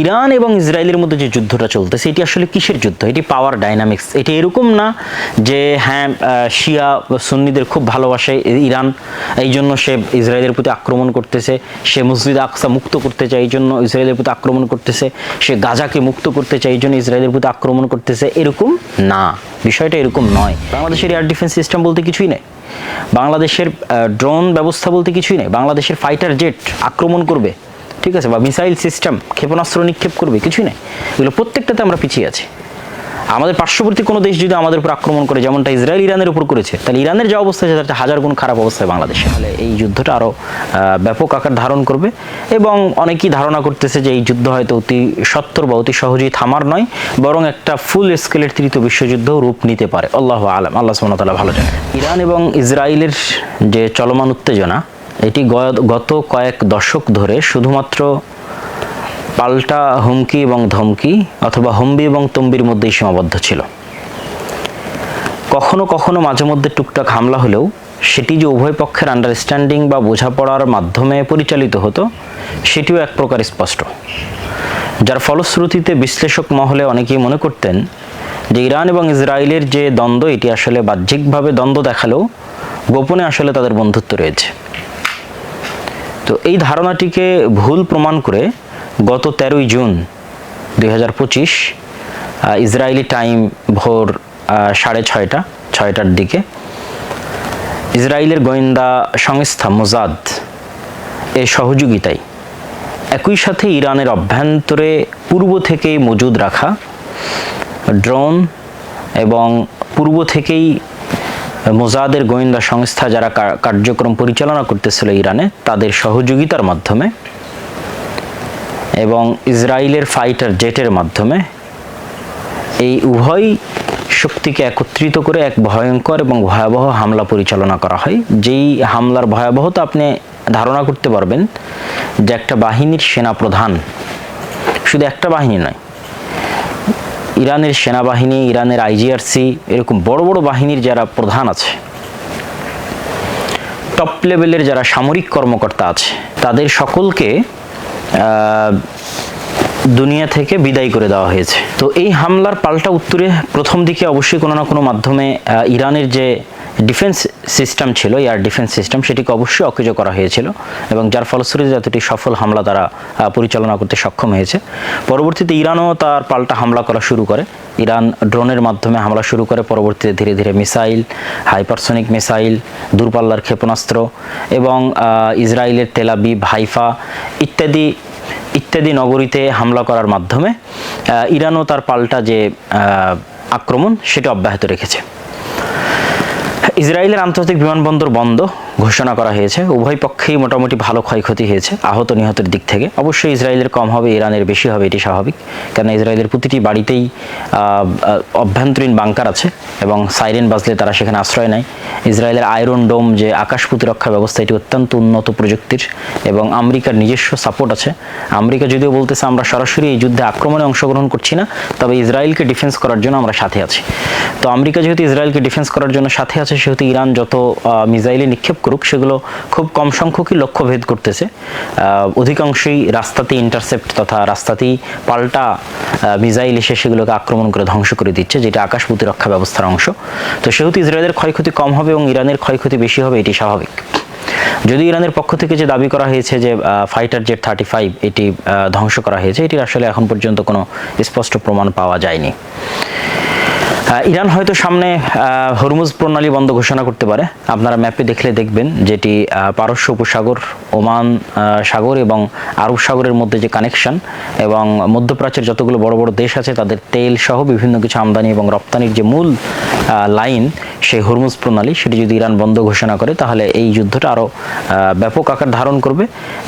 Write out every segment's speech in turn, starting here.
Iran এবং ইসরায়েলের মধ্যে যে যুদ্ধটা চলতেছে, এটি আসলে কিসের যুদ্ধ? এটি পাওয়ার ডাইনামিক্স এটি এরকম না যে হ্যাঁ শিয়া সুন্নিদের খুব ভালোবাসে ইরান, এই জন্য সে ইসরায়েলের প্রতি আক্রমণ করতেছে। সে মসজিদ আকসা মুক্ত করতে চায়, এই জন্য ইসরায়েলের প্রতি আক্রমণ করতেছে। সে গাজাকে মুক্ত করতে চায়, এই জন্য ইসরায়েলের প্রতি আক্রমণ করতেছে। এরকম না। বিষয়টা এরকম নয়। বাংলাদেশের এয়ার ডিফেন্স সিস্টেম বলতে কিছুই নেই। বাংলাদেশের ড্রোন ব্যবস্থা বলতে কিছুই নেই। বাংলাদেশের ফাইটার জেট আক্রমণ করবে। ঠিক আছে, বা মিসাইল সিস্টেম, ক্ষেপণাস্ত্র নিক্ষেপ করবে, কিছুই নেই। এগুলো প্রত্যেকটাতে আমরা পিছিয়ে আছি। আমাদের পার্শ্ববর্তী কোনো দেশ যদি আমাদের উপর আক্রমণ করে, যেমনটা ইসরায়েল ইরানের উপর করেছে, তাহলে ইরানের যা অবস্থা আছে তার হাজার গুণ খারাপ অবস্থায় বাংলাদেশে। তাহলে এই যুদ্ধটা আরও ব্যাপক আকার ধারণ করবে এবং অনেকেই ধারণা করতেছে যে এই যুদ্ধ হয়তো অতি সত্তর বা অতি সহজেই থামার নয়, বরং একটা ফুল স্কেলের তৃতীয় বিশ্বযুদ্ধ রূপ নিতে পারে। আল্লাহ আলম। আল্লাহ সুমতাল্লাহ ভালো জানে ইরান এবং ইসরায়েলের যে চলমান উত্তেজনা এটি গত কয়েক দশক ধরে শুধুমাত্র পাল্টা হুমকি এবং ধমকি অথবা হুম্বি এবং তম্বির মধ্যেই সীমাবদ্ধ ছিল। কখনো কখনো মাঝে মধ্যে টুকটাক হামলা হলেও সেটি যে উভয় পক্ষের আন্ডারস্ট্যান্ডিং বা বোঝাপড়ার মাধ্যমে পরিচালিত হতো, সেটিও এক প্রকার স্পষ্ট। যার ফলশ্রুতিতে বিশ্লেষক মহলে অনেকেই মনে করতেন যে ইরান এবং ইসরায়েলের যে দ্বন্দ্ব, এটি আসলে বাহ্যিকভাবে দ্বন্দ্ব দেখালেও গোপনে আসলে তাদের বন্ধুত্ব রয়েছে। তো এই ধারণাটিকে ভুল প্রমাণ করে গত তেরোই জুন দুই হাজার পঁচিশ ইসরায়েলি টাইম ভোর সাড়ে ছয়টা, ছয়টার দিকে ইসরায়েলের গোয়েন্দা সংস্থা মোজাদ এর সহযোগিতায় একই সাথে ইরানের অভ্যন্তরে পূর্ব থেকেই মজুদ রাখা ড্রোন এবং পূর্ব থেকেই মোজাদের গোয়েন্দা সংস্থা যারা কার্যক্রম পরিচালনা করতেছিল ইরানে, তাদের সহযোগিতার মাধ্যমে এবং ইসরায়েলের ফাইটার জেটের মাধ্যমে এই উভয় শক্তিকে একত্রিত করে এক ভয়ঙ্কর এবং ভয়াবহ হামলা পরিচালনা করা হয়। যেই হামলার ভয়াবহতা আপনি ধারণা করতে পারবেন যে একটা বাহিনীর সেনা প্রধান শুধু একটা বাহিনী নয় ইরানের সেনাবাহিনী, ইরানের আইজিআরসি এরকম বড় বড় বাহিনীর যারা প্রধান আছে টপ লেভেলের যারা সামরিক কর্মকর্তা আছে, তাদের সকলকে দুনিয়া থেকে বিদায় করে দেওয়া হয়েছে। তো এই হামলার পাল্টা উত্তরে প্রথম দিকে অবশ্যই কোনো না কোনো মাধ্যমে ইরানের যে ডিফেন্স সিস্টেম ছিল, এয়ার ডিফেন্স সিস্টেম, সেটিকে অবশ্যই অকেজ করা হয়েছিল এবং যার ফলশ্রুতিতে এতটি সফল হামলা তারা পরিচালনা করতে সক্ষম হয়েছে। পরবর্তীতে ইরানও তার পাল্টা হামলা করা শুরু করে। ইরান ড্রোনের মাধ্যমে হামলা শুরু করে, পরবর্তীতে ধীরে ধীরে মিসাইল, হাইপারসনিক মিসাইল, দূরপাল্লার ক্ষেপণাস্ত্র এবং ইসরায়েলের তেলাবিব হাইফা ইত্যাদি ইত্যাদি নগরীতে হামলা করার মাধ্যমে ইরানও তার পাল্টা যে আক্রমণ, সেটা অব্যাহত রেখেছে। ইসরায়েলের আন্তর্জাতিক বিমানবন্দর বন্ধ। ঘোষণা করা হয়েছে। উভয় পক্ষেই মোটামুটি ভালো ক্ষয়ক্ষতি হয়েছে, আহত নিহতের দিক থেকে। অবশ্যই ইসরায়েলের কম হবে, ইরানের বেশি হবে, এটি স্বাভাবিক। কেন ইসরায়েলের প্রতিটি বাড়িতেই অভ্যন্তরীণ বাংকার আছে এবং সাইরেন বাজলে তারা সেখানে আশ্রয় নেয়। ইসরায়েলের আয়রন ডোম যে আকাশ প্রতিরক্ষা ব্যবস্থা, এটি অত্যন্ত উন্নত প্রযুক্তির এবং আমেরিকার নিজস্ব সাপোর্ট আছে। আমেরিকা যদিও বলতেছে, আমরা সরাসরি এই যুদ্ধে আক্রমণে অংশগ্রহণ করছি না, তবে ইসরায়েলকে ডিফেন্স করার জন্য আমরা সাথে আছি। তো আমেরিকা যেহেতু ইসরায়েলকে ডিফেন্স করার জন্য সাথে আছে, সেহেতু ইরান যত মিসাইলে নিক্ষেপ করুক সেগুলো খুব কম সংখ্যকই লক্ষ্য ভেদ করতেছে অধিকাংশই রাস্তাতেই ইন্টারসেপ্ট তথা রাস্তাতেই পাল্টা আহ, মিসাইল এসে সেগুলোকে আক্রমণ করে ধ্বংস করে দিচ্ছে যেটা আকাশ প্রতিরক্ষা ব্যবস্থার অংশ। তো সেহেতু ইসরায়েলের ক্ষয়ক্ষতি কম হবে এবং ইরানের ক্ষয়ক্ষতি বেশি হবে এটি স্বাভাবিক। যদি ইরানের পক্ষ থেকে যে দাবি করা হয়েছে যে ফাইটার জেট থার্টি ফাইভ এটি ধ্বংস করা হয়েছে এটির আসলে এখন পর্যন্ত কোনো স্পষ্ট প্রমাণ পাওয়া যায়নি। ইরান হয়তো সামনে হরমুজ প্রণালী বন্ধ ঘোষণা করতে পারে। আপনারা ম্যাপে দেখলে দেখবেন যেটি পারস্য উপসাগর, ওমান সাগর এবং আরব সাগরের মধ্যে যে কানেকশন এবং মধ্যপ্রাচ্যের যতগুলো বড় বড় দেশ আছে, তাদের তেল সহ বিভিন্ন কিছু আমদানি এবং রপ্তানির যে মূল লাইন সেই হরমুজ প্রণালী, সেটি যদি ইরান বন্ধ ঘোষণা করে, তাহলে এই যুদ্ধটা আরও ব্যাপক আকার ধারণ করবে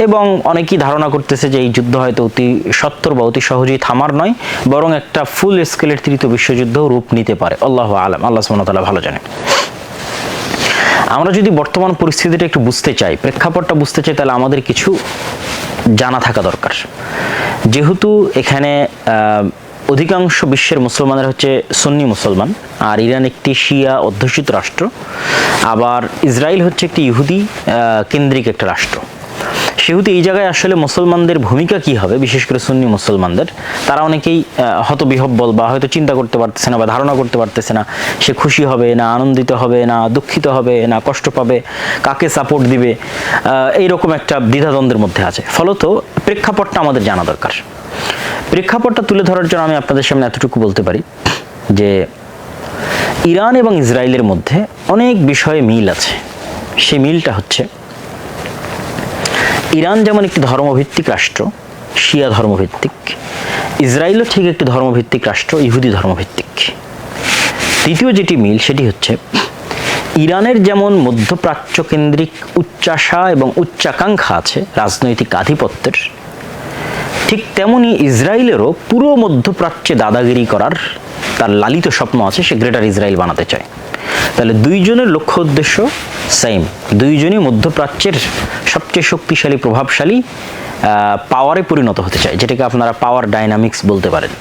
এবং অনেকেই ধারণা করতেছে যে এই যুদ্ধ হয়তো অতি সত্তর বা অতি সহজেই থামার নয়, বরং একটা ফুল স্কেলের তৃতীয় বিশ্বযুদ্ধ রূপ নিতে পারে। আল্লাহ আলম। আল্লাহ সুমতাল্লাহ ভালো জানে আমরা যদি বর্তমান পরিস্থিতিটা একটু বুঝতে চাই, প্রেক্ষাপটটা বুঝতে চাই, তাহলে আমাদের কিছু জানা থাকা দরকার। যেহেতু এখানে অধিকাংশ বিশ্বের মুসলমানের হচ্ছে সুন্নি মুসলমান, আর ইরান একটি শিয়া অধ্যুষিত রাষ্ট্র, আবার ইসরায়েল হচ্ছে একটি ইহুদি কেন্দ্রিক একটা রাষ্ট্র। সেহেতু এই জায়গায় আসলে মুসলমানদের ভূমিকা কি হবে? বিশেষ করে সুন্নি মুসলমানদের। তারা অনেকেই হতবিহব্বল বা হয়তো চিন্তা করতে পারতেছে না বা ধারণা করতে পারতেছে না সে খুশি হবে না আনন্দিত হবে না দুঃখিত হবে না কষ্ট পাবে, কাকে সাপোর্ট দিবে এইরকম একটা দ্বিধাদ্বন্দ্বের মধ্যে আছে। ফলত প্রেক্ষাপটটা আমাদের জানা দরকার। প্রেক্ষাপটটা তুলে ধরার জন্য আমি আপনাদের সামনে এতটুকু বলতে পারি যে ইরান এবং ইসরায়েলের মধ্যে অনেক বিষয়ে মিল আছে। সেই মিলটা হচ্ছে ইরান যেমন একটি ধর্মভিত্তিক রাষ্ট্র, শিয়া ধর্মভিত্তিক, ইসরায়েলও ঠিক একটি ধর্মভিত্তিক রাষ্ট্র, ইহুদি ধর্মভিত্তিক। দ্বিতীয় যেটি মিল, সেটি হচ্ছে ইরানের যেমন মধ্যপ্রাচ্য কেন্দ্রিক উচ্চাশা এবং উচ্চাকাঙ্ক্ষা আছে, রাজনৈতিক আধিপত্যের ঠিক তেমনি ইসরায়েলেরও পুরো মধ্যপ্রাচ্যে দাদাগিরি করার তার লালিত স্বপ্ন আছে, সে গ্রেটার ইসরায়েল বানাতে চায়। তাহলে দুইজনের লক্ষ্য উদ্দেশ্য সেম। দুইজনই মধ্যপ্রাচ্যের সবচেয়ে শক্তিশালী, প্রভাবশালী পাওয়ারে পরিণত হতে চায়, যেটাকে আপনারা পাওয়ার ডাইনামিক্স বলতে পারেন।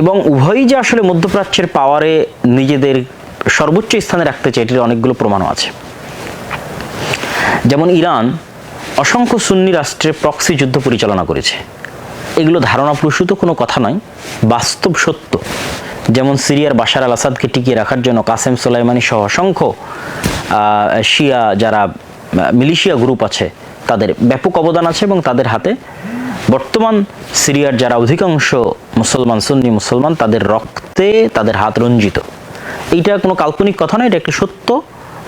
এবং উভয়ই যে আসলে মধ্যপ্রাচ্যের পাওয়ারে নিজেদের সর্বোচ্চ স্থানে রাখতে চায়, এটির অনেকগুলো প্রমাণও আছে। যেমন ইরান অসংখ্য সুন্নি রাষ্ট্রে প্রক্সি যুদ্ধ পরিচালনা করেছে। এগুলো ধারণা প্রসূত কোনো কথা নয়, বাস্তব সত্য। যেমন সিরিয়ার বাশার আল আসাদকে টিকিয়ে রাখার জন্য কাসেম সোলাইমানি সহ অসংখ্য শিয়া যারা মিলিশিয়া গ্রুপ আছে, তাদের ব্যাপক অবদান আছে এবং তাদের হাতে বর্তমান সিরিয়ার যারা অধিকাংশ মুসলমান, সুন্নি মুসলমান, তাদের রক্তে তাদের হাত রঞ্জিত। এইটা কোনো কাল্পনিক কথা নয়, এটা একটা সত্য,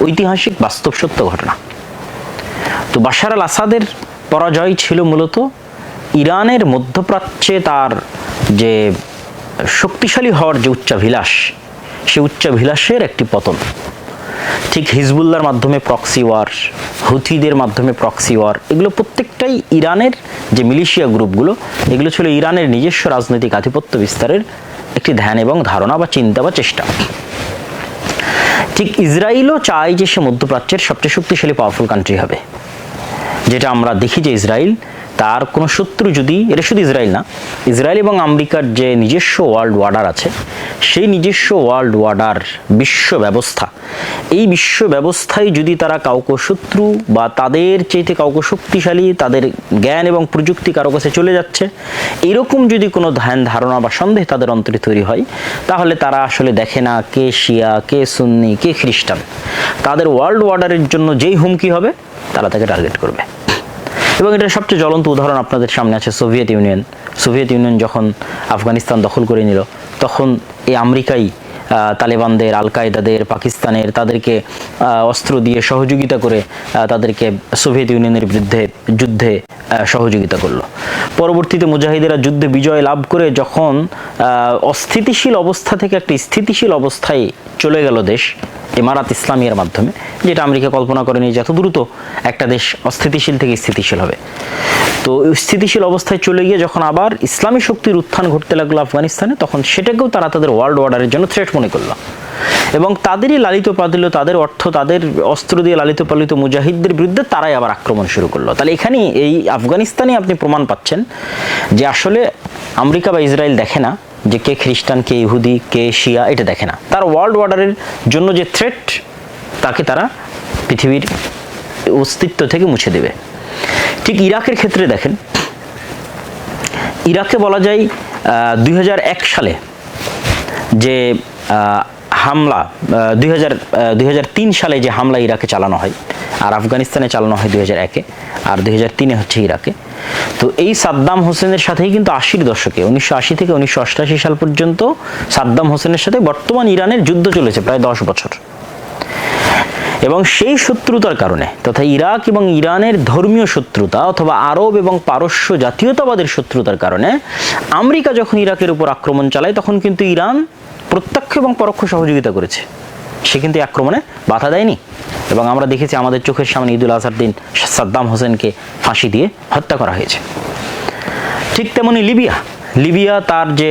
ঐতিহাসিক বাস্তব সত্য ঘটনা। তো বাশার আল আসাদের পরাজয় ছিল মূলত ইরানের মধ্যপ্রাচ্যে তার যে শক্তিশালী হওয়ার যে উচ্চাভিলাষ, সে উচ্চাভিলাষের একটি পতন। ঠিক হিজবুল্লার মাধ্যমে প্রক্সি ওয়ার হুথিদের মাধ্যমে প্রক্সি ওয়ার এগুলো প্রত্যেকটাই ইরানের যে মিলিশিয়া গ্রুপগুলো, এগুলো ছিল ইরানের নিজস্ব রাজনৈতিক আধিপত্য বিস্তারের একটি ধ্যান এবং ধারণা বা চিন্তা বা চেষ্টা। ঠিক ইসরায়েলও চায় যে সে মধ্যপ্রাচ্যের সবচেয়ে শক্তিশালী পাওয়ারফুল কান্ট্রি হবে। যেটা আমরা দেখি যে ইসরায়েল তার কোনো শত্রু যদি, এটা শুধু ইসরায়েল না, ইসরায়েল এবং আমেরিকার যে নিজস্ব ওয়ার্ল্ড ওয়ার্ডার আছে, সেই নিজস্ব ওয়ার্ল্ড ওয়ার্ডার বিশ্ব ব্যবস্থা, এই বিশ্ব ব্যবস্থায় যদি তারা কাউকে শত্রু বা তাদের চাইতে কাউকে শক্তিশালী, তাদের জ্ঞান এবং প্রযুক্তি কারও কাছে চলে যাচ্ছে, এরকম যদি কোনো ধ্যান ধারণা বা সন্দেহ তাদের অন্তরে তৈরি হয়, তাহলে তারা আসলে দেখে না কে শিয়া, কে সুন্নি, কে খ্রিস্টান। তাদের ওয়ার্ল্ড ওয়ার্ডারের জন্য যেই হুমকি হবে, তারা তাকে টার্গেট করবে। এবং এটার সবচেয়ে জ্বলন্ত উদাহরণ আপনাদের সামনে আছে সোভিয়েত ইউনিয়ন। সোভিয়েত ইউনিয়ন যখন আফগানিস্তান দখল করে নিল, তখন এই আমেরিকাই তালেবানদের আল কায়দাদের পাকিস্তানের, তাদেরকে অস্ত্র দিয়ে সহযোগিতা করে তাদেরকে সোভিয়েত ইউনিয়নের বিরুদ্ধে যুদ্ধে সহযোগিতা করল। পরবর্তীতে মুজাহিদেরা যুদ্ধে বিজয় লাভ করে যখন অস্থিতিশীল অবস্থা থেকে একটা স্থিতিশীল অবস্থায় চলে গেল দেশ ইমারাত ইসলামিয়ার মাধ্যমে, যেটা আমেরিকা কল্পনা করেনি যে এত দ্রুত একটা দেশ অস্থিতিশীল থেকে স্থিতিশীল হবে। তো স্থিতিশীল অবস্থায় চলে গিয়ে যখন আবার ইসলামী শক্তির উত্থান ঘটতে লাগল আফগানিস্তানে, তখন সেটাকেও তারা তাদের ওয়ার্ল্ড অর্ডারের জন্য থ্রেট মনে করল। এবং তাদেরই লালিত পালিত, তাদের অর্থ, তাদের অস্ত্র দিয়ে লালিত পালিত মুজাহিদদের বিরুদ্ধে তারাই আবার আক্রমণ শুরু করল। তাহলে এখানেই এই আফগানিস্তানে আপনি প্রমাণ পাচ্ছেন যে আসলে আমেরিকা বা ইসরায়েল দেখে না যে কে খ্রিস্টান, কে ইহুদি, কে শিয়া, এটা দেখে না। তার ওয়ার্ল্ড অর্ডারের জন্য যে থ্রেট তাকে তারা পৃথিবীর অস্তিত্ব থেকে মুছে দেবে। ঠিক ইরাকের ক্ষেত্রে দেখেন, ইরাকে বলা যায় দুই হাজার এক সালে যে হামলা দুই হাজার দুই সালে যে হামলা ইরাকে চালানো হয় আর আফগানিস্তানে চালানো হয় দুই হাজার একে, আর দুই হাজার তিনে হচ্ছে ইরাকে। তো এই সাদ্দাম হোসেনের সাথেই কিন্তু আশির দশকে, উনিশশো আশি থেকে উনিশশো অষ্টাশি সাল পর্যন্ত সাদ্দাম হোসেনের সাথে বর্তমান ইরানের যুদ্ধ চলেছে, প্রায় দশ বছর। এবং সেই শত্রুতার কারণে তথা ইরাক এবং ইরানের ধর্মীয় শত্রুতা অথবা আরব এবং পারস্য জাতীয়তাবাদের শত্রুতার কারণে আমেরিকা যখন ইরাকের উপর আক্রমণ চালায়, তখন কিন্তু ইরান প্রত্যক্ষ এবং পরোক্ষ সহযোগিতা করেছে। সে কিন্তু আক্রমণে বাধা দেয়নি। এবং আমরা দেখেছি আমাদের চোখের সামনে ঈদুল আজহার দিন সাদ্দাম হোসেনকে ফাঁসি দিয়ে হত্যা করা হয়েছে। ঠিক তেমনি লিবিয়া। লিবিয়া তার যে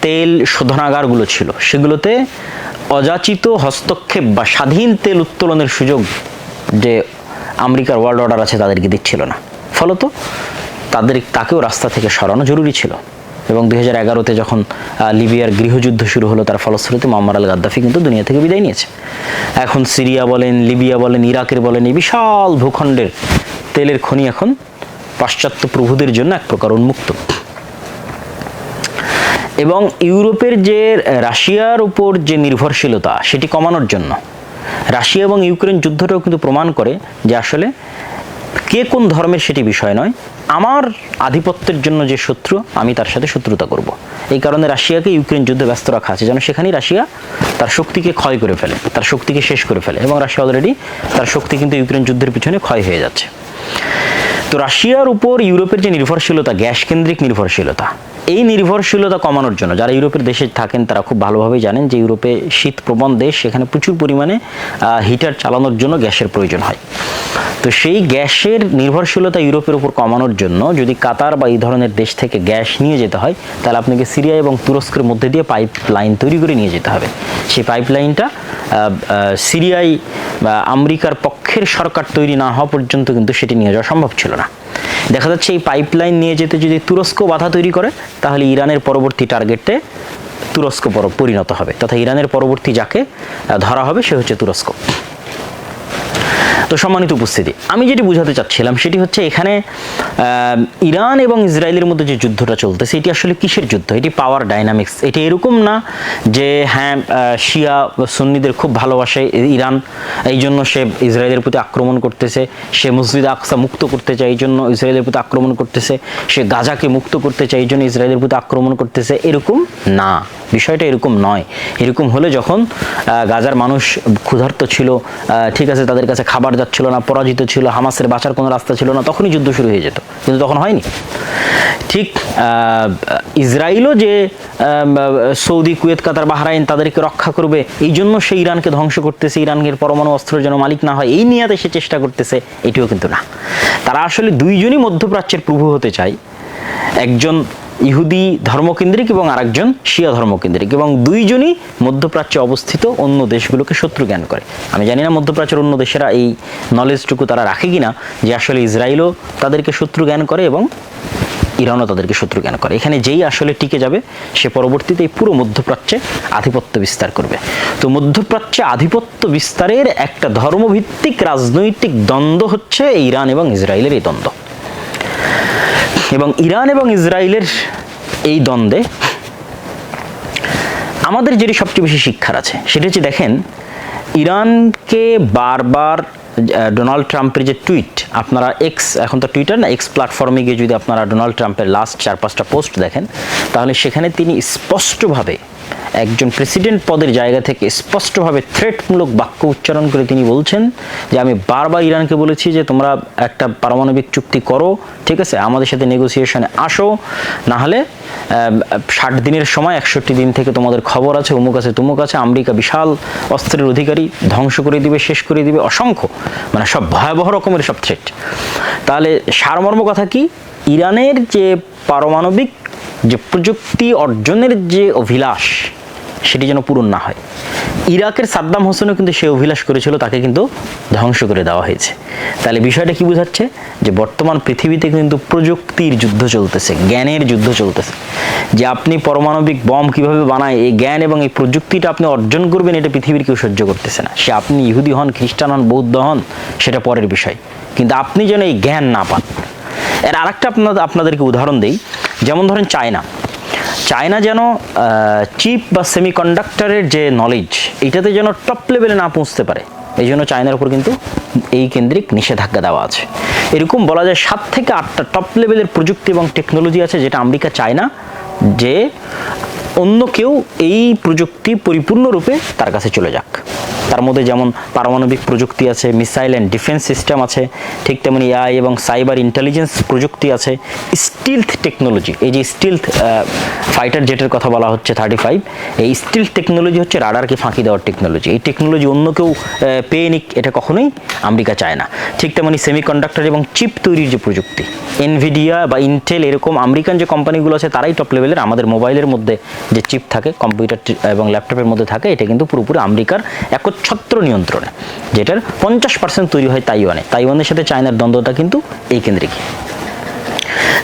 তেল শোধনাগারগুলো ছিল, সেগুলোতে অযাচিত হস্তক্ষেপ বা স্বাধীন তেল উত্তোলনের সুযোগ যে আমেরিকার ওয়ার্ল্ড অর্ডার আছে তাদেরকে দিচ্ছিল না। ফলত তাদের, তাকেও রাস্তা থেকে সরানো জরুরি ছিল। এবং দুই হাজার এগারোতে যখন লিবিয়ার গৃহযুদ্ধ শুরু হলো, তার ফলশ্রুতিতে মোহাম্মদ আল গাদ্দাফি কিন্তু দুনিয়া থেকে বিদায় নিয়েছে। এখন সিরিয়া বলেন, লিবিয়া বলেন, ইরাকের বলেন, এই বিশাল ভূখণ্ডের তেলের খনি এখন পাশ্চাত্য প্রভুদের জন্য এক প্রকার উন্মুক্ত। এবং ইউরোপের যে রাশিয়ার উপর যে নির্ভরশীলতা, সেটি কমানোর জন্য। রাশিয়া এবং ইউক্রেন যুদ্ধটাও কিন্তু প্রমাণ করে যে আসলে কে কোন ধর্মের সেটি বিষয় নয়। আমার আধিপত্যের জন্য যে শত্রু, আমি তার সাথে শত্রুতা করব। এই কারণে রাশিয়াকে ইউক্রেন যুদ্ধে ব্যস্ত রাখা আছে। যেন সেখানেই রাশিয়া তার শক্তিকে ক্ষয় করে ফেলে, তার শক্তিকে শেষ করে ফেলে এবং রাশিয়া অলরেডি তার শক্তি কিন্তু ইউক্রেন যুদ্ধের পিছনে ক্ষয় হয়ে যাচ্ছে। তো রাশিয়ার উপর ইউরোপের যে নির্ভরশীলতা গ্যাস কেন্দ্রিক নির্ভরশীলতা এই নির্ভরশীলতা কমানোর জন্য, যারা ইউরোপের দেশে থাকেন, তারা খুব ভালোভাবেই জানেন যে ইউরোপে শীত প্রবণ দেশ, সেখানে প্রচুর পরিমাণে হিটার চালানোর জন্য গ্যাসের প্রয়োজন হয়। তো সেই গ্যাসের নির্ভরশীলতা ইউরোপের উপর কমানোর জন্য যদি কাতার বা এই ধরনের দেশ থেকে গ্যাস নিয়ে যেতে হয়, তাহলে আপনাকে সিরিয়া এবং তুরস্কের মধ্যে দিয়ে পাইপ লাইন তৈরি করে নিয়ে যেতে হবে। সেই পাইপ লাইনটা সিরিয়ায় আমেরিকার আমেরিকার পক্ষের সরকার তৈরি না হওয়া পর্যন্ত কিন্তু সেটি নিয়ে যাওয়া সম্ভব ছিল না। দেখা যাচ্ছে এই পাইপলাইন নিয়ে যেতে যদি তুরস্ক বাধা তৈরি করে, তাহলে ইরানের পরবর্তী টার্গেটে তুরস্ক পর পরিণত হবে। তথা ইরানের পরবর্তী যাকে ধরা হবে সে হচ্ছে তুরস্ক। তো সম্মানিত উপস্থিতি, আমি যেটি বোঝাতে চাচ্ছিলাম সেটি হচ্ছে এখানে ইরান এবং ইসরায়েলের মধ্যে যে যুদ্ধটা চলতেছে, এটি আসলে কিসের যুদ্ধ? এটি পাওয়ার ডাইনামিক্স এটি এরকম না যে হ্যাঁ শিয়া সুন্নিদের খুব ভালোবাসে ইরান, এই জন্য সে ইসরায়েলের প্রতি আক্রমণ করতেছে, সে মসজিদ আকসা মুক্ত করতে চায়, এই জন্য ইসরায়েলের প্রতি আক্রমণ করতেছে, সে গাজাকে মুক্ত করতে চায়, এই জন্য ইসরায়েলের প্রতি আক্রমণ করতেছে, এরকম না। বিষয়টা এরকম নয়। এরকম হলে যখন গাজার মানুষ ক্ষুধার্ত ছিল ঠিক আছে, তাদের কাছে খাবার যাচ্ছিল না, পরাজিত ছিল, হামাসের বাঁচার কোনো রাস্তা ছিল না, তখনই যুদ্ধ শুরু হয়ে যেত। কিন্তু তখন হয়নি। ঠিক ইসরায়েলও যে সৌদি, কুয়েত, কাতার, বাহরাইন তাদেরকে রক্ষা করবে, এই জন্য সে ইরানকে ধ্বংস করতেছে, ইরানের পরমাণু অস্ত্রের যেন মালিক না হয়, এই নিয়াতে সে চেষ্টা করতেছে, এটিও কিন্তু না। তারা আসলে দুইজনই মধ্যপ্রাচ্যের প্রভু হতে চায়। একজন ইহুদি ধর্মকেন্দ্রিক এবং আরেকজন শিয়া ধর্মকেন্দ্রিক এবং দুইজনই মধ্যপ্রাচ্যে অবস্থিত অন্য দেশগুলোকে শত্রু জ্ঞান করে। আমি জানি না মধ্যপ্রাচ্যের অন্য দেশেরা এই নলেজটুকু তারা রাখে কিনা যে আসলে ইসরায়েলও তাদেরকে শত্রু জ্ঞান করে এবং ইরানও তাদেরকে শত্রু জ্ঞান করে। এখানে যেই আসলে টিকে যাবে, সে পরবর্তীতে পুরো মধ্যপ্রাচ্যে আধিপত্য বিস্তার করবে। তো মধ্যপ্রাচ্যে আধিপত্য বিস্তারের একটা ধর্মভিত্তিক রাজনৈতিক দ্বন্দ্ব হচ্ছে ইরান এবং ইসরায়েলের এই দ্বন্দ্ব। এবং ইরান এবং ইসরায়েলের এই দ্বন্দ্বে আমাদের যেটি সবচেয়ে বেশি শিক্ষার আছে, সেটা হচ্ছে দেখেন, ইরানকে বারবার ডোনাল্ড ট্রাম্পের যে টুইট, আপনারা এক্স এখন তো টুইটার না এক্স প্ল্যাটফর্মে গিয়ে যদি আপনারা ডোনাল্ড ট্রাম্পের লাস্ট চার পাঁচটা পোস্ট দেখেন, তাহলে সেখানে তিনি স্পষ্টভাবে একজন প্রেসিডেন্ট পদের জায়গা থেকে স্পষ্টভাবে থ্রেটমূলক বাক্য উচ্চারণ করে তিনি বলছেন যে, আমি বারবার ইরানকে বলেছি যে, তোমরা একটা পারমাণবিক চুক্তি করো, ঠিক আছে? আমাদের সাথে নেগোসিয়েশনে আসো। না হলে ষাট দিনের সময়, একষট্টি দিন থেকে তোমাদের খবর আছে, অমুক আছে, তুমুক আছে। আমেরিকা বিশাল অস্ত্রের অধিকারী ধ্বংস করে দিবে, শেষ করে দিবে। অসংখ্য মানে সব ভয়াবহ রকমের সব থ্রেট তাহলে সারমর্ম কথা কি? ইরানের যে পারমাণবিক যে প্রযুক্তি অর্জনের যে অভিলাষ, সেটি যেন পূরণ না হয়। ইরাকের সাদ্দাম হোসেনও কিন্তু সে অভিলাষ করেছিল, তাকে কিন্তু ধ্বংস করে দেওয়া হয়েছে। তাহলে বিষয়টা কি বোঝাচ্ছে? যে বর্তমান পৃথিবীতে কিন্তু প্রযুক্তির যুদ্ধ চলতেছে, জ্ঞানের যুদ্ধ চলতেছে। যে আপনি পারমাণবিক বম কীভাবে বানায়, এই জ্ঞান এবং এই প্রযুক্তিটা আপনি অর্জন করবেন, এটা পৃথিবীর কেউ সহ্য করতেছে না। সে আপনি ইহুদি হন, খ্রিস্টান হন, বৌদ্ধ হন, সেটা পরের বিষয়। কিন্তু আপনি যেন এই জ্ঞান না পান এর আরেকটা আপনাদের আপনাদেরকে উদাহরণ দেই। যেমন ধরেন চায়না। চায়না যেন চিপ বা সেমিকন্ডাক্টরের যে নলেজ এটাতে যেন টপ লেভেলে না পৌঁছতে পারে। এই জন্য চায়নার উপর কিন্তু এই কেন্দ্রিক নিষেধাজ্ঞা দেওয়া আছে। এরকম বলা যায় সাত থেকে আটটা টপ লেভেলের প্রযুক্তি এবং টেকনোলজি আছে যেটা আমেরিকা চায় না যে অন্য কেউ এই প্রযুক্তি পরিপূর্ণরূপে তার কাছে চলে যাক। তার মধ্যে যেমন পারমাণবিক প্রযুক্তি আছে, মিসাইল অ্যান্ড ডিফেন্স সিস্টেম আছে, ঠিক তেমনি এআই এবং সাইবার ইন্টেলিজেন্স প্রযুক্তি আছে, স্টিলথ টেকনোলজি, এই যে স্টিলথ ফাইটার জেটের কথা বলা হচ্ছে থার্টি ফাইভ এই স্টিলথ টেকনোলজি হচ্ছে রাডারকে ফাঁকি দেওয়ার টেকনোলজি, এই টেকনোলজি অন্য কেউ পেয়ে নিক, এটা কখনোই আমেরিকা চায় না। ঠিক তেমনি সেমিকন্ডাক্টর এবং চিপ তৈরির যে প্রযুক্তি এনভিডিয়া বা ইন্টেল এরকম আমেরিকান যে কোম্পানিগুলো আছে, তারাই টপ লেভেলের আমাদের মোবাইলের মধ্যে যে চিপ থাকে কম্পিউটার এবং ল্যাপটপের মধ্যে থাকে, এটা কিন্তু পুরোপুরি আমেরিকার একচ্ছত্র নিয়ন্ত্রণে, যেটার পঞ্চাশ পার্সেন্ট তৈরি হয় তাইওয়ানে। তাইওয়ানের সাথে চায়নার দ্বন্দ্বটা কিন্তু এই কেন্দ্রিকই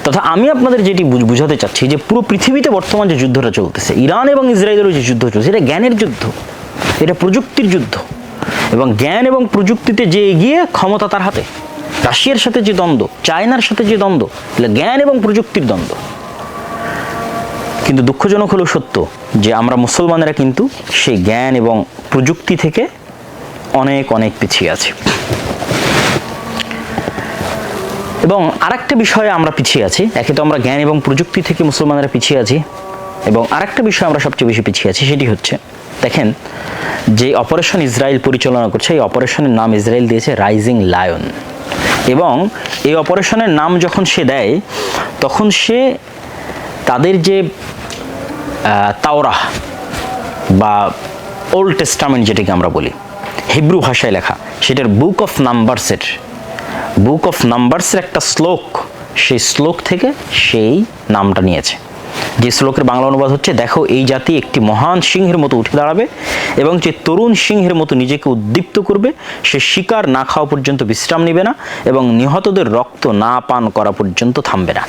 তথা আমি আপনাদের যেটি বুঝাতে চাচ্ছি যে পুরো পৃথিবীতে বর্তমান যে যুদ্ধটা চলতেছে, ইরান এবং ইসরায়েলের যে যুদ্ধ চলছে, এটা জ্ঞানের যুদ্ধ, এটা প্রযুক্তির যুদ্ধ। এবং জ্ঞান এবং প্রযুক্তিতে যে এগিয়ে ক্ষমতা তার হাতে, রাশিয়ার সাথে যে দ্বন্দ্ব, চায়নার সাথে যে দ্বন্দ্ব জ্ঞান এবং প্রযুক্তির দ্বন্দ্ব। কিন্তু দুঃখজনক হলো সত্য যে আমরা মুসলমানেরা কিন্তু সেই জ্ঞান এবং প্রযুক্তি থেকে অনেক অনেক পিছিয়ে আছি। এবং আরেকটা বিষয়ে আমরা পিছিয়ে আছি, একে তো আমরা জ্ঞান এবং প্রযুক্তি থেকে মুসলমানেরা পিছিয়ে আছি, এবং আরেকটা বিষয় আমরা সবচেয়ে বেশি পিছিয়ে আছি সেটি হচ্ছে, দেখেন, যে অপারেশন ইসরায়েল পরিচালনা করছে, এই অপারেশনের নাম ইসরায়েল দিয়েছে রাইজিং লায়ন এবং এই অপারেশনের নাম যখন সে দেয়, তখন সে তাদের যে তাওরাহ বা ওল্ড টেস্টামেন্ট যেটাকে আমরা বলি, হিব্রু ভাষায় লেখা, সেটার বুক অফ নাম্বারসের বুক অফ নাম্বারসের একটা শ্লোক, সেই শ্লোক থেকে সেই নামটা নিয়েছে। যে শ্লোকের বাংলা অনুবাদ হচ্ছে, দেখো, এই জাতি একটি মহান সিংহের মতো উঠে দাঁড়াবে এবং যে তরুণ সিংহের মতো নিজেকে উদ্দীপ্ত করবে, সে শিকার না খাওয়া পর্যন্ত বিশ্রাম নেবে না এবং নিহতদের রক্ত না পান করা পর্যন্ত থামবে না।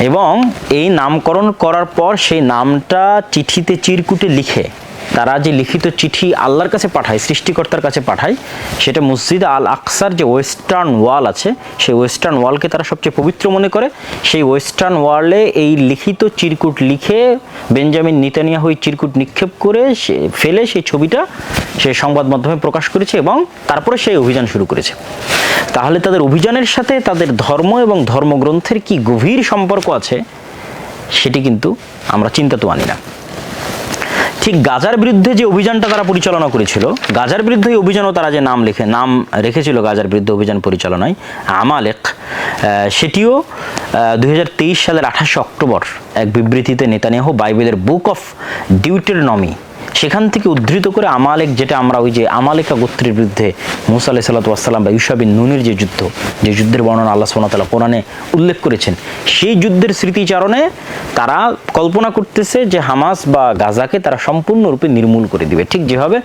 এবং এই নামকরণ করার পর সেই নামটা চিঠিতে চিরকুটে লিখে তারা যে লিখিত চিঠি আল্লাহর কাছে পাঠায়, সৃষ্টিকর্তার কাছে পাঠায়, সেটা মসজিদ আল আকসার যে ওয়েস্টার্ন ওয়াল আছে, সেই ওয়েস্টার্ন ওয়ালকে তারা সবচেয়ে পবিত্র মনে করে। সেই ওয়েস্টার্ন ওয়ালে এই লিখিত চিরকুট লিখে বেঞ্জামিন নিতানিয়া হয়ে চিরকুট নিক্ষেপ করে সে ফেলে সেই ছবিটা সে সংবাদ মাধ্যমে প্রকাশ করেছে এবং তারপরে সেই অভিযান শুরু করেছে। তাহলে তাদের অভিযানের সাথে তাদের ধর্ম এবং ধর্মগ্রন্থের কি গভীর সম্পর্ক আছে, সেটি কিন্তু আমরা চিন্তা তো আনি না। ঠিক গাজার বিরুদ্ধে যে অভিযানটা তারা পরিচালনা করেছিল, গাজার বিরুদ্ধে এই অভিযানও তারা যে নাম লেখে, নাম রেখেছিল গাজার বিরুদ্ধে অভিযান পরিচালনায়, আমালেক সেটিও দুই হাজার তেইশ সালের আঠাশে অক্টোবর এক বিবৃতিতে নেতানিয়াহু বাইবেলের বুক অফ ডিউটেরনমি সেখান থেকে উদ্ধৃত করে আমালেক, যেটা আমরা ওই যে আমালেকা গোত্রের বিরুদ্ধে মুসা আলাহ সাল্লাতাম বা ইউসাবিন নুনের যে যুদ্ধ, যে যুদ্ধের বর্ণনা আল্লাহ সোনাতালা কোরআনে উল্লেখ করেছেন, সেই যুদ্ধের স্মৃতিচারণে তারা কল্পনা করতেছে যে হামাস বা গাজাকে তারা সম্পূর্ণরূপে নির্মূল করে দিবে। ঠিক যেভাবে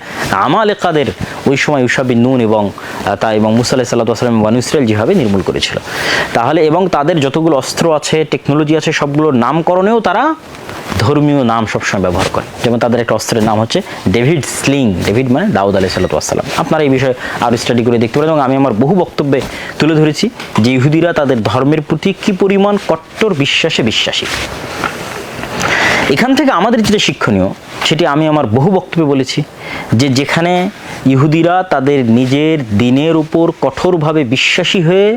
আমালেকাদের ওই সময় ইউসাবিন নুন এবং তা এবং মুসা আলাহ সাল্লাতাম বানু ইসরায়েল যেভাবে নির্মূল করেছিল। তাহলে এবং তাদের যতগুলো অস্ত্র আছে, টেকনোলজি আছে, সবগুলোর নামকরণেও তারা ধর্মীয় নাম সবসময় ব্যবহার করে। যেমন তাদের একটা অস্ত্রের নাম হচ্ছে ডেভিড স্লিং। ডেভিড মানে দাউদ আলি সাল্লাম আপনারা এই বিষয়ে আরও স্টাডি করে দেখতে পারেন এবং আমি আমার বহু বক্তব্যে তুলে ধরেছি যে ইহুদিরা তাদের ধর্মের প্রতি কী পরিমাণ কট্টর বিশ্বাসে বিশ্বাসী। এখান থেকে আমাদের যেটা শিক্ষণীয়, সেটি আমি আমার বহু বক্তব্যে বলেছি যে যেখানে ইহুদিরা তাদের নিজের দিনের উপর কঠোরভাবে বিশ্বাসী হয়ে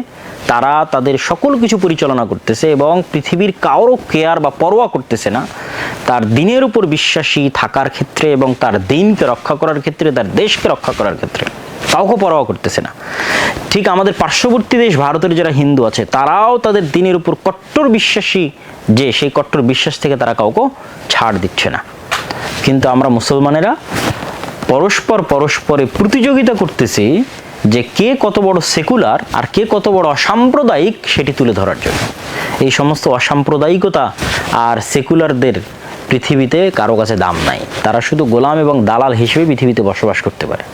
তারা তাদের সকল কিছু পরিচালনা করতেছে এবং পৃথিবীর কারও কেয়ার বা পরোয়া করতেছে না, তার দিনের উপর বিশ্বাসী থাকার ক্ষেত্রে এবং তার দিনকে রক্ষা করার ক্ষেত্রে, তার দেশকে রক্ষা করার ক্ষেত্রে। কাউকে পরোয়া করতেছে না। ঠিক আমাদের পার্শ্ববর্তী দেশ ভারতের যারা হিন্দু আছে, তারাও তাদের দিনের উপর কট্টর বিশ্বাসী যে সেই কট্টর বিশ্বাস থেকে তারা কাউকে ছাড় দিচ্ছে না। কিন্তু আমরা মুসলমানেরা পরস্পর পরস্পরে প্রতিযোগিতা করতেছি যে কে কত বড় সেকুলার আর কে কত বড় অসাম্প্রদায়িক সেটি তুলে ধরার জন্য। এই সমস্ত অসাম্প্রদায়িকতা আর সেকুলারদের পৃথিবীতে কারও কাছে দাম নাই। তারা শুধু গোলাম এবং দালাল হিসেবে পৃথিবীতে বসবাস করতে পারে।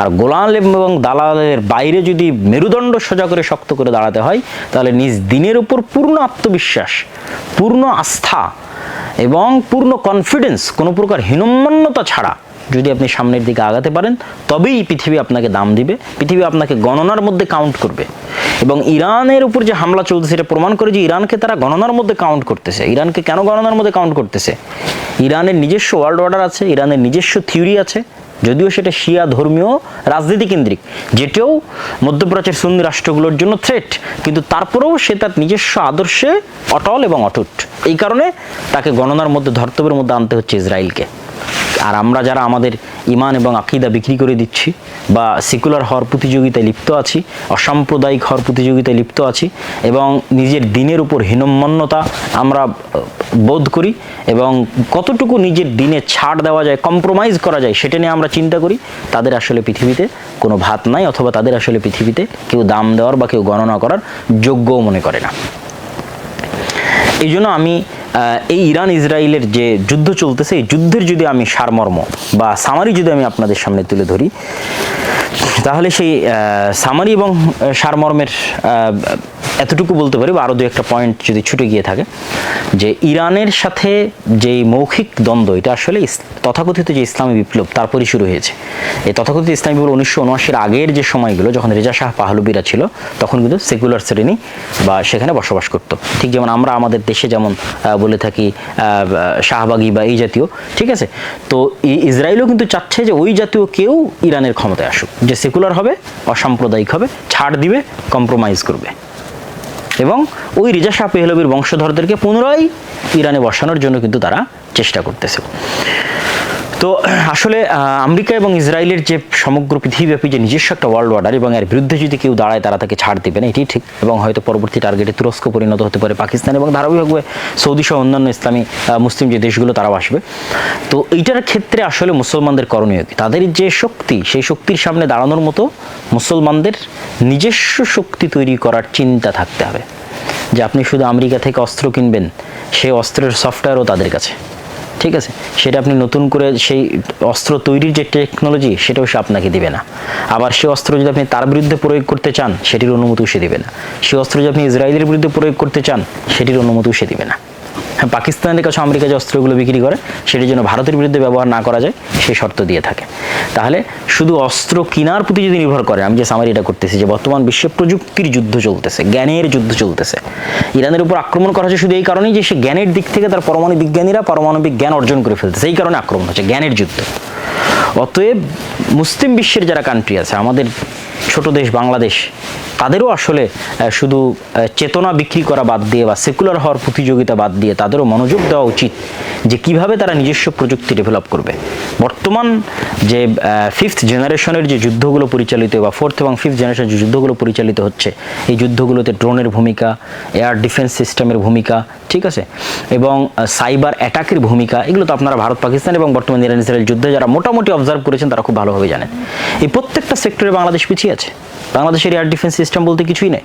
আর গোলাম এবং দালালের বাইরে যদি মেরুদণ্ড সোজা করে শক্ত করে দাঁড়াতে হয়, তাহলে নিজ দিনের উপর পূর্ণ আত্মবিশ্বাস, পূর্ণ আস্থা এবং পূর্ণ কনফিডেন্স কোনো প্রকার হীনম্মন্যতা ছাড়া যদি আপনি সামনের দিকে আগাতে পারেন, তবেই পৃথিবী আপনাকে দাম দিবে, পৃথিবী আপনাকে গণনার মধ্যে কাউন্ট করবে। এবং ইরানের উপর যে হামলা চলতেছে, এটা প্রমাণ করে যে ইরানকে তারা গণনার মধ্যে কাউন্ট করতেছে। ইরানকে কেন গণনার মধ্যে কাউন্ট করতেছে? ইরানের নিজস্ব ওয়ার্ল্ড অর্ডার আছে, ইরানের নিজস্ব থিওরি আছে, যদিও সেটা শিয়া ধর্মীয় রাজনীতি কেন্দ্রিক, যেটাও মধ্যপ্রাচ্যের সুন্নি রাষ্ট্রগুলোর জন্য থ্রেট কিন্তু তারপরেও সে তার নিজস্ব আদর্শে অটল এবং অটুট। এই কারণে তাকে গণনার মধ্যে, ধর্তব্যের মধ্যে আনতে হচ্ছে ইসরায়েলকে। আর আমরা যারা আমাদের ইমান এবং আকিদা বিক্রি করে দিচ্ছি বা সেকুলার হওয়ার প্রতিযোগিতায় লিপ্ত আছি, অসাম্প্রদায়িক হওয়ার প্রতিযোগিতায় লিপ্ত আছি এবং নিজের দিনের উপর হীনম্মন্যতা আমরা বোধ করি এবং কতটুকু নিজের দিনে ছাড় দেওয়া যায় কম্প্রোমাইজ করা যায় সেটা নিয়ে আমরা চিন্তা করি, তাদের আসলে পৃথিবীতে কোনো ভাত নাই অথবা তাদের আসলে পৃথিবীতে কেউ দাম দেওয়ার বা কেউ গণনা করার যোগ্যও মনে করে না। এই জন্য আমি এই ইরান ইসরায়েলের যে যুদ্ধ চলতেছে, এই যুদ্ধের যদি আমি সারমর্ম বা সামারি যদি আমি আপনাদের সামনে তুলে ধরি, তাহলে সেই সামারি এবং সারমর্মের এতটুকু বলতে পারি বা আরও দু একটা পয়েন্ট যদি ছুটে গিয়ে থাকে, যে ইরানের সাথে যেই মৌখিক দ্বন্দ্ব, এটা আসলে তথাকথিত যে ইসলামী বিপ্লব, তারপরই শুরু হয়েছে। এই তথাকথিত ইসলামী বিপ্লব উনিশশো উনআশির আগের যে সময়গুলো, যখন রেজা শাহ পাহলবিরা ছিল, তখন কিন্তু সেকুলার শ্রেণি বা সেখানে বসবাস করতো। ঠিক যেমন আমরা আমাদের দেশে যেমন বলে থাকি শাহবাগি বা এই জাতীয়, ঠিক আছে? তো ইসরায়েলও কিন্তু চাচ্ছে যে ওই জাতীয় কেউ ইরানের ক্ষমতায় আসুক, যে সেকুলার হবে, অসাম্প্রদায়িক হবে, ছাড় দিবে কম্প্রোমাইজ করবে। এবং ওই রিজা শাহ পেহলবির বংশধরদেরকে পুনরায় ইরানে বসানোর জন্য কিন্তু তারা চেষ্টা করতেছে। তো, আসলে আমেরিকা এবং ইসরায়েলের যে সমগ্র পৃথিবীব্যাপী যে নিজস্ব একটা ওয়ার্ল্ড অর্ডার এবং এর বিরুদ্ধে যদি কেউ দাঁড়ায়, তারা তাকে ছাড় দেবে না এটি ঠিক। এবং হয়তো পরবর্তী টার্গেটে তুরস্ক পরিণত হতে পারে পাকিস্তান এবং ধারাবাহিকভাবে সৌদি সহ অন্যান্য ইসলামী মুসলিম যে দেশগুলো, তারাও আসবে। তো, এইটার ক্ষেত্রে আসলে মুসলমানদের করণীয় কি? তাদের যে শক্তি, সেই শক্তির সামনে দাঁড়ানোর মতো মুসলমানদের নিজস্ব শক্তি তৈরি করার চিন্তা থাকতে হবে। যে আপনি শুধু আমেরিকা থেকে অস্ত্র কিনবেন, সেই অস্ত্রের সফটওয়্যারও তাদের কাছে। ঠিক আছে? সেটা আপনি নতুন করে সেই অস্ত্র তৈরির যে টেকনোলজি সেটাও সে আপনাকে দিবে না। আবার সে অস্ত্র যদি আপনি তার বিরুদ্ধে প্রয়োগ করতে চান, সেটির অনুমতিও সে দিবে না। সে অস্ত্র যদি আপনি ইসরায়েলের বিরুদ্ধে প্রয়োগ করতে চান, সেটির অনুমতিও সে দিবে না। হ্যাঁ পাকিস্তানের কাছে আমেরিকা যে অস্ত্রগুলো বিক্রি করে, সেটির জন্য ভারতের বিরুদ্ধে ব্যবহার না করা যায় সেই শর্ত দিয়ে থাকে। তাহলে শুধু অস্ত্র কেনার প্রতি যদি নির্ভর করে, আমি যে সামারি এটা করতেছি, যে বর্তমান বিশ্বে প্রযুক্তির যুদ্ধ চলতেছে, জ্ঞানের যুদ্ধ চলতেছে, ইরানের উপর আক্রমণ করা হচ্ছে শুধু এই কারণেই যে সে জ্ঞানের দিক থেকে তার পরমাণু বিজ্ঞানীরা পারমাণবিক জ্ঞান অর্জন করে ফেলতেছে, এই কারণে আক্রমণ হচ্ছে, জ্ঞানের যুদ্ধ। অতএব মুসলিম বিশ্বের যারা কান্ট্রি আছে, আমাদের ছোট দেশ বাংলাদেশ, তাদেরও আসলে শুধু চেতনা বিক্রি করা বাদ দিয়ে বা সেকুলার হওয়ার প্রতিযোগিতা বাদ দিয়ে তাদেরও মনোযোগ দেওয়া উচিত যে কীভাবে তারা নিজস্ব প্রযুক্তি ডেভেলপ করবে। বর্তমান যে ফিফথ জেনারেশনের যে যুদ্ধগুলো পরিচালিত বা ফোর্থ এবং ফিফথ জেনারেশনের যে যুদ্ধগুলো পরিচালিত হচ্ছে, এই যুদ্ধগুলোতে ড্রোনের ভূমিকা এয়ার ডিফেন্স সিস্টেমের ভূমিকা, ঠিক আছে? এবং সাইবার অ্যাটাকের ভূমিকা, এগুলো তো আপনারা ভারত, পাকিস্তান এবং বর্তমান ইরান, ইসরায়েল যুদ্ধে যারা মোটামুটি অবজার্ভ করেছেন, তারা খুব ভালোভাবে জানেন। এই প্রত্যেকটা সেক্টরে বাংলাদেশ পিছিয়ে আছে। বাংলাদেশের এয়ার ডিফেন্স সিস্টেম বলতে কিছুই নেই।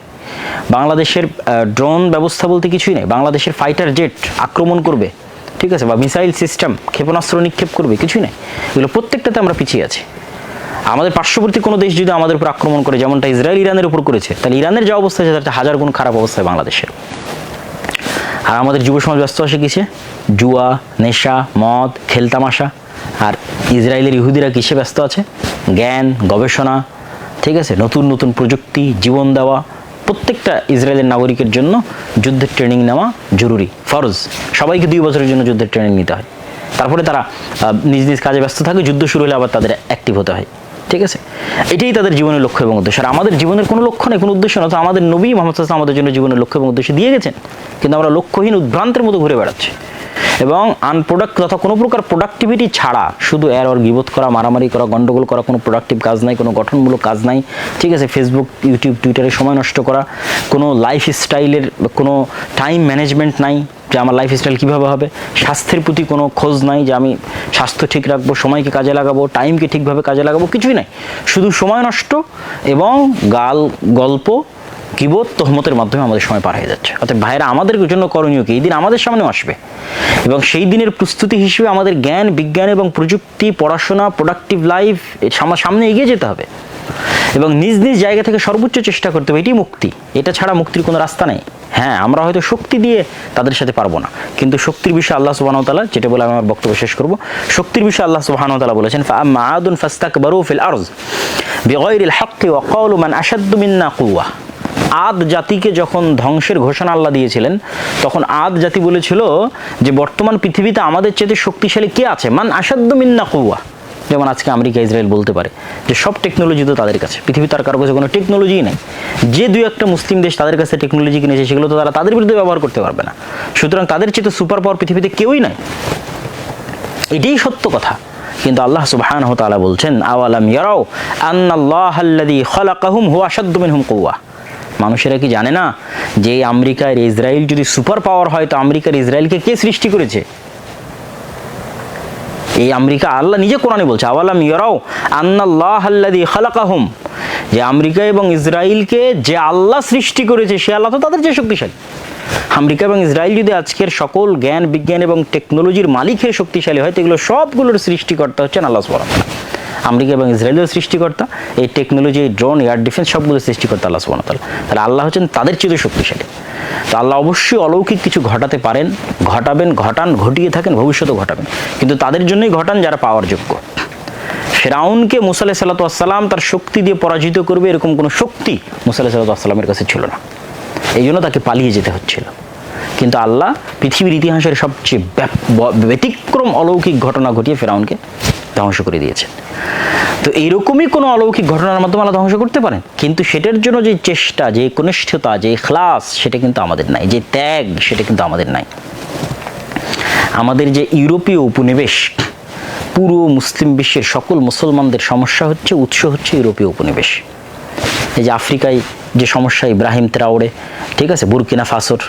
বাংলাদেশের ড্রোন ব্যবস্থা বলতে কিছুই নেই। বাংলাদেশের ফাইটার জেট আক্রমণ করবে। ঠিক আছে? বা মিসাইল সিস্টেম ক্ষেপণাস্ত্র নিক্ষেপ করবে, কিছুই নেই। এগুলো প্রত্যেকটাতে আমরা পিছিয়ে আছি। আমাদের পার্শ্ববর্তী কোনো দেশ যদি আমাদের উপর আক্রমণ করে, যেমনটা ইসরায়েল ইরানের উপর করেছে, তাহলে ইরানের যা অবস্থা আছে তার হাজার গুণ খারাপ অবস্থায় বাংলাদেশের। আর আমাদের যুব সমাজ ব্যস্ত আছে কিসে? জুয়া, নেশা, মদ, খেলতামাশা। আর ইসরায়েলের ইহুদিরা কিসে ব্যস্ত আছে? জ্ঞান, গবেষণা ঠিক আছে? নতুন নতুন প্রযুক্তি, জীবন দেওয়া, প্রত্যেকটা ইসরায়েলের নাগরিকের জন্য যুদ্ধের ট্রেনিং নেওয়া জরুরি। ফরজ। সবাইকে দুই বছরের জন্য যুদ্ধের ট্রেনিং নিতে হয়। তারপরে তারা নিজ নিজ কাজে ব্যস্ত থাকে, যুদ্ধ শুরু হলে আবার তাদের অ্যাক্টিভ হতে হয়। ঠিক আছে? এটাই তাদের জীবনের লক্ষ্য এবং উদ্দেশ্য। আর আমাদের জীবনের কোনো লক্ষ্য নেই, কোনো উদ্দেশ্য না তো আমাদের নবী মোহাম্মদ আমাদের জন্য জীবনের লক্ষ্য এবং উদ্দেশ্য দিয়ে গেছেন। কিন্তু আমরা লক্ষ্যহীন উদ্ভ্রান্তের মতো ঘুরে বেড়াচ্ছি। এবং আনপ্রোডাক্ট তথা কোনো প্রকার প্রোডাক্টিভিটি ছাড়া শুধু এর ওর গিবোধ করা, মারামারি করা, গন্ডগোল করা, কোনো প্রোডাক্টিভ কাজ নাই, কোনো গঠনমূলক কাজ নাই, ঠিক আছে? ফেসবুক ইউটিউব টুইটারে সময় নষ্ট করা, কোনো লাইফ স্টাইলের কোনো টাইম ম্যানেজমেন্ট নাই যে আমার লাইফ স্টাইল কীভাবে হবে, স্বাস্থ্যের প্রতি কোনো খোঁজ নাই যে আমি স্বাস্থ্য ঠিক রাখব, সময়কে কাজে লাগাবো টাইমকে ঠিকভাবে কাজে লাগাবো, কিছুই নাই। শুধু সময় নষ্ট এবং গাল, গল্প কিবোধ তহমতের মাধ্যমে আমাদের সময় পার হয়ে যাচ্ছে। অর্থাৎ ভাইরা আমাদের জন্য করণীয় কি? এই দিন আমাদের সামনেও আসবে। এবং সেই দিনের প্রস্তুতি হিসেবে আমাদের জ্ঞান, বিজ্ঞান এবং প্রযুক্তি, পড়াশোনা প্রোডাক্টিভ লাইফ সামনে এগিয়ে যেতে হবে। এবং নিজ নিজ জায়গা থেকে সর্বোচ্চ চেষ্টা করতে হবে। এটি মুক্তি। এটা ছাড়া মুক্তির কোনো রাস্তা নেই। হ্যাঁ আমরা হয়তো শক্তি দিয়ে তাদের সাথে পারব না। কিন্তু শক্তির বিষয়ে আল্লাহ সুবাহতালা যেটা বলে আমি আমার বক্তব্য শেষ করব, শক্তির বিষয়ে আল্লাহ সুবাহতালা বলেছেন মাআদুন ফাস্তাক বারু ফিল আরজ বিগয়রিল হাক্কি ওয়াকাউলু মান আশাদ্দু মিন্না কুওয়া। আদ জাতিকে যখন ধ্বংসের ঘোষণা আল্লাহ দিয়েছিলেন, তখন আদ জাতি বলেছিল যে বর্তমান পৃথিবীতে আমাদের চেয়ে শক্তিশালী কে আছে? মান আসাদ্দ মিন্না কৌয়া যেমন আজকে আমেরিকা, ইসরায়েল বলতে পারে যে সব টেকনোলজি তো তাদের কাছে। পৃথিবী তার কারও কাছে কোনো টেকনোলজিই নেই। যে দুই একটা মুসলিম দেশ তাদের কাছে টেকনোলজি কিনেছে সেগুলো তো তারা তাদের বিরুদ্ধে ব্যবহার করতে পারবে না। সুতরাং তাদের চেয়ে সুপার পাওয়ার পৃথিবীতে কেউই নাই। এটাই সত্য কথা। কিন্তু আল্লাহ সুবহানাহু ওয়া তাআলা বলছেন, আওয়ালাম ইয়ারাও আন্নাল্লাহ আল্লাযী খালাকাহুম হুয়া আশাদ্দু মিনহুম কুওয়া। মানুষেরা কি জানে না যে আমেরিকার ইসরায়েল যদি সুপার পাওয়ার হয়, তো আমেরিকার ইসরায়েলকে কে সৃষ্টি করেছে? এই আমেরিকা আল্লাহ নিজে কোরআনে বলছে, আওয়ালাম ইয়ারাও আন্নাল্লাহ আল্লাযী খালাকাহুম। যে আমেরিকা এবং ইসরায়েলকে যে আল্লাহ সৃষ্টি করেছে, সে আল্লাহ তো তাদের যে শক্তিশালী। আমেরিকা এবং ইসরায়েল যদি আজকের সকল জ্ঞান, বিজ্ঞান এবং টেকনোলজির মালিক হয়ে শক্তিশালী হয়, তো এগুলো সবগুলোর সৃষ্টিকর্তা হচ্ছেন আল্লাহ সুবহানাহু। আমেরিকা এবং ইসরায়েলের সৃষ্টিকর্তা, এই টেকনোলজি এই ড্রোন এয়ার ডিফেন্স সবগুলো সৃষ্টিকর্তা আল্লাহ সুবহানাহু ওয়া তাআলা। তাহলে আল্লাহ হচ্ছেন তাদের চেয়ে শক্তিশালী। তো আল্লাহ অবশ্যই অলৌকিক কিছু ঘটাতে পারেন, ঘটাবেন, ঘটান, ঘটিয়ে থাকেন, ভবিষ্যতেও ঘটাবেন। কিন্তু তাদের জন্যই ঘটান যারা পাওয়ার যোগ্য। ফেরাউনকে মুসা আলাহ সাল্লাতাম তার শক্তি দিয়ে পরাজিত করবে এরকম কোনো শক্তি মুসা আলাহ সাল্লাতামের কাছে ছিল না। এই জন্য তাকে পালিয়ে যেতে হচ্ছিল। কিন্তু আল্লাহ পৃথিবীর ইতিহাসের সবচেয়ে ব্যতিক্রম অলৌকিক ঘটনা ঘটিয়ে ফেরাউনকে ধ্বংস করে দিয়েছেন। তো এইরকমই কোনো অলৌকিক ঘটনার মাধ্যমে আল্লাহ ধ্বংস করতে পারেন? কিন্তু সেটার জন্য যে চেষ্টা, যে কনিষ্ঠতা, যে ক্লাস সেটা কিন্তু আমাদের নাই। যে ত্যাগ, সেটা কিন্তু আমাদের নাই। আমাদের যে ইউরোপীয় উপনিবেশ, পুরো মুসলিম বিশ্বের সকল মুসলমানদের সমস্যা হচ্ছে, উৎস হচ্ছে ইউরোপীয় উপনিবেশ। এই যে আফ্রিকায় যে সমস্যা, ইব্রাহিম ত্রাওড়ে ঠিক আছে? বুরকিনা ফাসোর,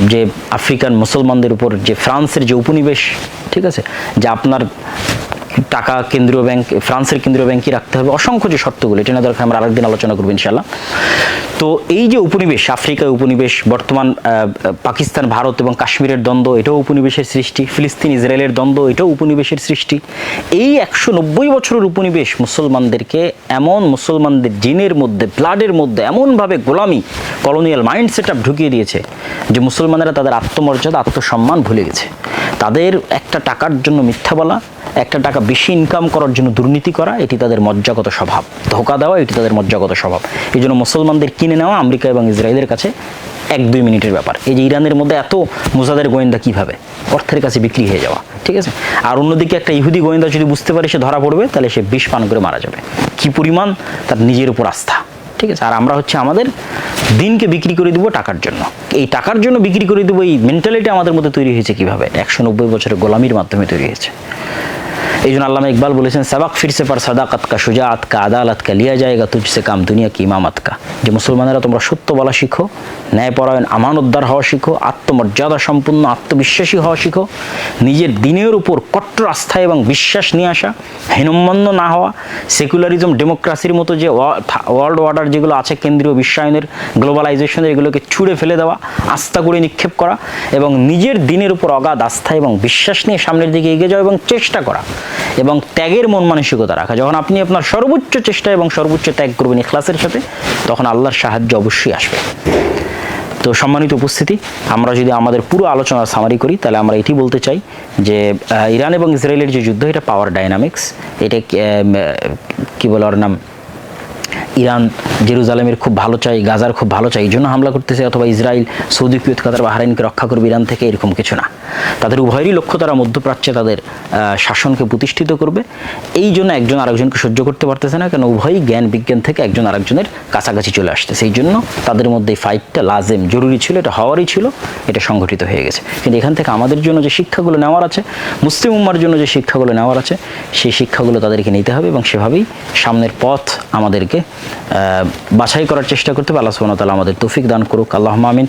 যে আফ্রিকান মুসলমানদের উপর, যে ফ্রান্সের যে উপনিবেশ, ঠিক আছে? যে আপনার টাকা কেন্দ্রীয় ব্যাংক, ফ্রান্সের কেন্দ্রীয় ব্যাংকই রাখতে হবে। অসংখ্য যে শর্তগুলো, এটা দরকার আমরা আরেকদিন আলোচনা করব ইনশাল্লাহ তো এই যে উপনিবেশ, আফ্রিকায় উপনিবেশ, বর্তমান পাকিস্তান, ভারত এবং কাশ্মীরের দ্বন্দ্ব, এটাও উপনিবেশের সৃষ্টি। ফিলিস্তিন, ইসরায়েলের দ্বন্দ্ব, এটাও উপনিবেশের সৃষ্টি। এই একশো নব্বই বছরের উপনিবেশ মুসলমানদেরকে এমন মুসলমানদের জিনের মধ্যে, ব্লাডের মধ্যে, এমনভাবে গোলামি, কলোনিয়াল মাইন্ড সেট ঢুকিয়ে দিয়েছে যে মুসলমানেরা তাদের আত্মমর্যাদা, আত্মসম্মান ভুলে গেছে। তাদের একটা টাকার জন্য মিথ্যা বলা, একটা টাকা বেশি ইনকাম করার জন্য দুর্নীতি করা, এটি তাদের মজ্জাগত স্বভাব। ধোকা দেওয়া, এটি তাদের মজ্জাগত স্বভাব। এই জন্য মুসলমানদের কিনে নেওয়া আমেরিকা এবং ইসরায়েলের কাছে এক দুই মিনিটের ব্যাপার। এই যে ইরানের মধ্যে এত মোজাদের গোয়েন্দা কীভাবে? অর্থের কাছে বিক্রি হয়ে যাওয়া, ঠিক আছে? আর অন্যদিকে একটা ইহুদি গোয়েন্দা যদি বুঝতে পারে সে ধরা পড়বে, তাহলে সে বিষ পান করে মারা যাবে। কি পরিমাণ? তার নিজের উপর আস্থা, ঠিক আছে? আর আমরা হচ্ছে আমাদের দিনকে বিক্রি করে দিব টাকার জন্য। এই টাকার জন্য বিক্রি করে দেবো এই মেন্টালিটি আমাদের মধ্যে তৈরি হয়েছে কীভাবে? একশো নব্বই বছরের গোলামির মাধ্যমে তৈরি হয়েছে। এই জন্য আল্লামা ইকবাল বলেছেন, সাবাক ফিরসে পার সাদাকাত কা সুজাত কা, আদালত কা, লিয়া যায়গা তুঝসে কাম দুনিয়া কি ইমামত কা? যে মুসলমানেরা তোমরা সত্য বলা শিখো, ন্যায়পরায়ণ, আমানতদার হওয়া শিখো, আত্মমর্যাদা সম্পূর্ণ আত্মবিশ্বাসী হওয়া শিখো, নিজের দিনের উপর কট্টর আস্থা এবং বিশ্বাস নিয়ে আসা হীনম্মন্য না হওয়া সেকুলারিজম ডেমোক্রাসির মতো যে ওয়ার্ল্ড অর্ডার যেগুলো আছে, কেন্দ্রীয় বিশ্বায়নের গ্লোবালাইজেশনের এগুলোকে ছুঁড়ে ফেলে দেওয়া, আস্থা করে নিক্ষেপ করা এবং নিজের দিনের উপর অগাধ আস্থা এবং বিশ্বাস নিয়ে সামনের দিকে এগিয়ে যাওয়া এবং চেষ্টা করা। এবং ত্যাগের মন মানসিকতা রাখা। যখন আপনি আপনার সর্বোচ্চ চেষ্টা এবং সর্বোচ্চ ত্যাগ করবেন ইখলাসের সাথে, তখন আল্লাহর সাহায্য অবশ্যই আসবে। তো সম্মানিত উপস্থিতি, আমরা যদি আমাদের পুরো আলোচনা সামারি করি, তাহলে আমরা এটি বলতে চাই যে ইরান এবং ইসরায়েলের যে যুদ্ধ, এটা পাওয়ার ডাইনামিক্স এটা কি বলে ওর নাম? ইরান, জেরুজালেমের খুব ভালো চাই, গাজার খুব ভালো চাই, এই জন্য হামলা করতেছে অথবা ইসরায়েল, সৌদি কুয়েত, কাতার, বাহারাইনকে রক্ষা করবে ইরান থেকে, এরকম কিছু না। তাদের উভয়েরই লক্ষ্য তারা মধ্যপ্রাচ্যে তাদের শাসনকে প্রতিষ্ঠিত করবে। এই জন্য একজন আরেকজনকে সহ্য করতে পারতেছে না, কেন উভয়ই জ্ঞান বিজ্ঞান থেকে একজন আরেকজনের কাছাকাছি চলে আসছে সেই জন্য তাদের মধ্যে ফাইটটা লাজেম, জরুরি ছিল, এটা হওয়ারই ছিল, এটা সংগঠিত হয়ে গেছে। কিন্তু এখান থেকে আমাদের জন্য যে শিক্ষাগুলো নেওয়ার আছে, মুসলিম উম্মার জন্য যে শিক্ষাগুলো নেওয়ার আছে, সেই শিক্ষাগুলো তাদেরকে নিতে হবে এবং সেভাবেই সামনের পথ আমাদেরকে বাছাই করার চেষ্টা করতে হবে। আল্লাহ সুবাহ আমাদের তৌফিক দান করুক। আল্লাহ আমিন।